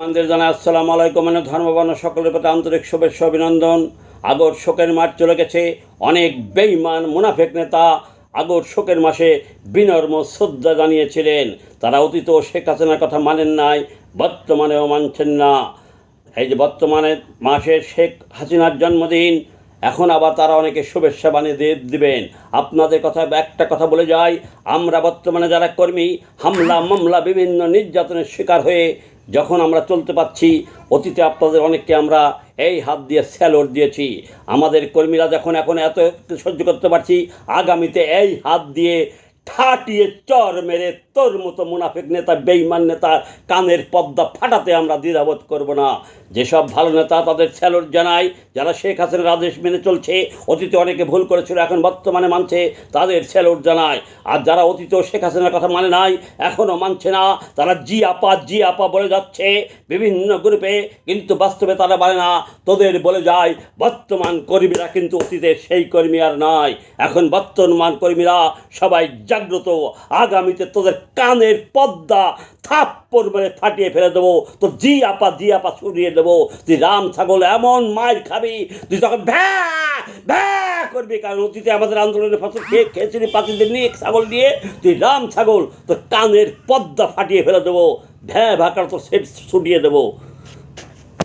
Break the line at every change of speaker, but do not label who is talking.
আমাদের জানাই আসসালামু আলাইকুম। মানে ধর্মবর্ণ সকলের প্রতি আন্তরিক শুভেচ্ছা, অভিনন্দন। আগর শোকের মাঠ চলে গেছে। অনেক বেইমান মুনাফেক নেতা আগর শোকের মাসে বিনর্ম শ্রদ্ধা জানিয়েছিলেন। তারা অতীত শেখ হাসিনার কথা মানেন নাই, বর্তমানেও মানছেন না। এই যে বর্তমানে মাসের শেখ হাসিনার জন্মদিন এখন আবার তারা অনেকে শুভেচ্ছা বাণী দিয়ে দিবেন। আপনাদের কথা একটা কথা বলে যাই, আমরা বর্তমানে যারা কর্মী, হামলা, মামলা, বিভিন্ন নির্যাতনের শিকার হয়ে যখন আমরা চলতে পাচ্ছি অতীতে আপনাদের অনেককে আমরা এই হাত দিয়ে স্যালোর দিয়েছি। আমাদের কর্মীরা যখন এখন এত সহ্য করতে পারছি, আগামীতে এই হাত দিয়ে ঠাটিয়ে চর মেরে তোর মতো মুনাফিক নেতা বেইমান নেতা কানের পদ্মা ফাটাতে আমরা দ্বিধাবোধ করব না। যেসব ভালো নেতা তাদের স্যালুট জানাই, যারা শেখ হাসিনার আদেশ মেনে চলছে, অতীতে অনেকে ভুল করেছিল, এখন বর্তমানে মানছে, তাদের স্যালুট জানায় আর যারা অতীত শেখ হাসিনার কথা মানে নাই এখনও মানছে না, তারা জি আপা জি আপা বলে যাচ্ছে বিভিন্ন গ্রুপে, কিন্তু বাস্তবে তারা বলে না, তোদের বলে যায়, বর্তমান কর্মীরা কিন্তু অতীতের সেই কর্মী আর নাই, এখন বর্তমান কর্মীরা সবাই জাগ্রত। আগামীতে তোদের কানের পদ্মা থাপ্পড় মেরে ফাটিয়ে ফেলে দেবো। তোর জি আপা জি আপা সরিয়ে দেবো। তুই রাম ছাগল এমন মায়ের খাবি, তুই তখন ভ্যা ভ্যা করবি। কারণ অতীতে আমাদের আন্দোলনের ফসল খেয়ে খেয়েছিলি পাতিদের নিয়ে, ছাগল দিয়ে তুই রাম ছাগল, তোর কানের পদ্মা ফাটিয়ে ফেলে দেবো। ভ্যা ভাকার তোর সেট ছুটিয়ে দেবো।